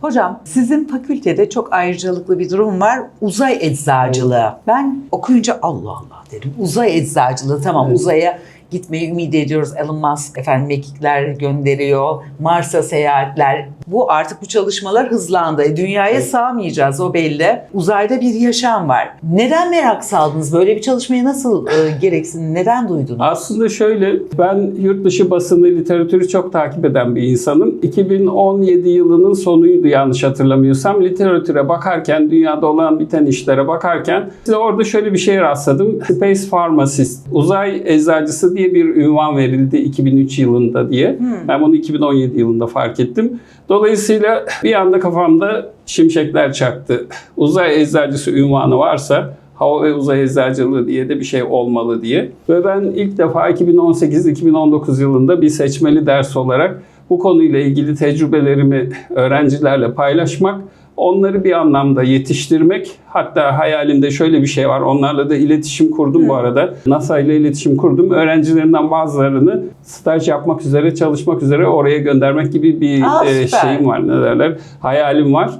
Hocam sizin fakültede çok ayrıcalıklı bir durum var. Uzay eczacılığı. Ben okuyunca Allah Allah derim. Uzay eczacılığı tamam Evet. uzaya gitmeyi ümit ediyoruz. Elon Musk efendim mekikler gönderiyor. Mars'a seyahatler. Bu artık bu çalışmalar hızlandı. E, Dünyaya Evet. sağmayacağız o belli. Uzayda bir yaşam var. Neden merak saldınız? Böyle bir çalışmaya nasıl e, gereksinim, neden duydunuz? Aslında şöyle, ben yurt dışı basını, literatürü çok takip eden bir insanım. 2017 yılının sonuydu yanlış hatırlamıyorsam. Literatüre bakarken, dünyada olan biten işlere bakarken orada şöyle bir şey rastladım. Space Pharmacist, uzay eczacısı diye bir ünvan verildi 2003 yılında diye. Ben bunu 2017 yılında fark ettim. Dolayısıyla bir anda kafamda şimşekler çaktı. Uzay eczacısı ünvanı varsa hava ve uzay eczacılığı diye de bir şey olmalı diye. Ve ben ilk defa 2018-2019 yılında bir seçmeli ders olarak bu konuyla ilgili tecrübelerimi öğrencilerle paylaşmak, onları bir anlamda yetiştirmek. Hatta hayalimde şöyle bir şey var. Onlarla da iletişim kurdum bu arada. NASA ile iletişim kurdum. Öğrencilerimden bazılarını staj yapmak üzere, çalışmak üzere oraya göndermek gibi bir Aa, e, süper. şeyim var. Ne derler? Hayalim var.